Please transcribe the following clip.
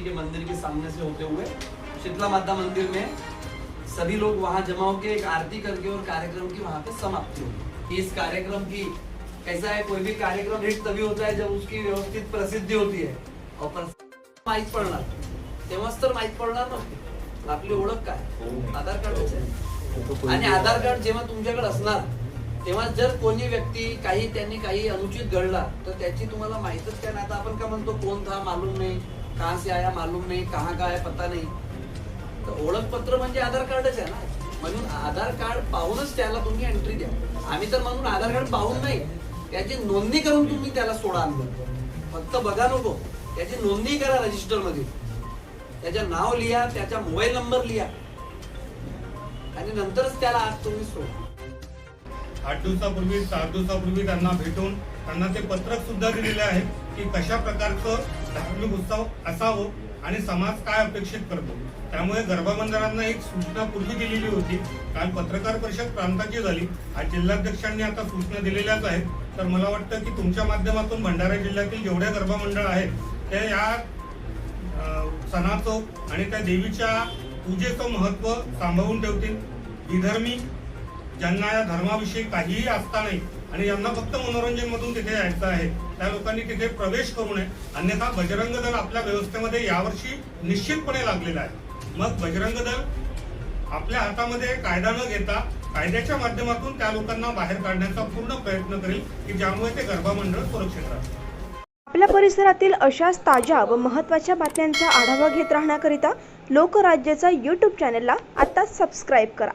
जी के मंदिर के सामने से होते हुए शीतला माता मंदिर में सभी लोग वहाँ जमा होकर एक आरती करके और कार्यक्रम की वहाँ पे समाप्ति होगी। इस कार्यक्रम की कैसा है कोई भी कार्यक्रम हिट तभी होता है जब उसकी व्यवस्थित प्रसिद्धी होती है। और प्रसिद्धी माहीत पडणार। तेव्हाच तर माहीत पडणार ना आपली ओळख काय? आधार कार्डच आहे. आणि आधार कार्ड जेव्हा तुमच्याकडे असणार तेव्हा जर कोणी व्यक्ती काही त्यांनी काही अनुचित घडला तर त्याची तुम्हाला माहितच काय? नाही आता आपण का म्हणतो कोण था मालूम नाही. कहाँ से आया मालूम नाही कहा का आया पता नाही। तर ओळखपत्र म्हणजे आधार कार्डच आहे ना. म्हणून आधार कार्ड पाहूनच त्याला तुम्ही एंट्री द्या. आम्ही तर म्हणून आधार कार्ड पाहून नाही. त्याची नोंदणी करून तुम्ही त्याला सोडा आणलं फक्त बघा नको. त्याची नोंदणी करा रजिस्टरमध्ये त्याचं नाव लिहा त्याचा मोबाईल नंबर लिहा. आणि नंतरच त्याला आज तुम्ही सोडा. आठ दिवसापूर्वी सात दिवसापूर्वी त्यांना भेटून त्यांना ते पत्रक सुद्धा दिलेले आहे की कशा प्रकारचं धार्मिक उत्सव असावं आणि समाज काय अपेक्षित करतो. त्यामुळे गर्भमंदिरांना एक सूचना पूर्वी दिलेली होती. काल पत्रकार परिषद प्रांताची झाली. आज जिल्हाध्यक्षांनी आता सूचना दिलेल्याच आहेत. तर मला वाटतं की तुमच्या माध्यमातून भंडारा जिल्ह्यातील जेवढे गर्भमंडळ आहेत ते या सणाचं आणि त्या देवीच्या पूजेचं महत्त्व सांभाळून ठेवतील. विधर्मी ज्यांना या धर्माविषयी काहीही आस्था नाही आणि यांना फक्त मनोरंजन मधून तिथे यायचं आहे त्या लोकांनी तिथे प्रवेश करू नये. अन्यथा बजरंग दल आपल्या व्यवस्थेमध्ये यावर्षी निश्चितपणे लागलेला आहे. मग बजरंग दल आपल्या हातामध्ये कायदा न घेता कायद्याच्या माध्यमातून त्या लोकांना बाहेर काढण्याचा पूर्ण प्रयत्न करेल की ज्यामुळे ते गर्भामंडळ सुरक्षित राहतील. आपल्या परिसरातील अशाच ताज्या व महत्त्वाच्या बातम्यांचा आढावा घेत राहण्याकरिता लोकराज्याचा यूट्यूब चॅनलला आत्ताच सबस्क्राईब करा.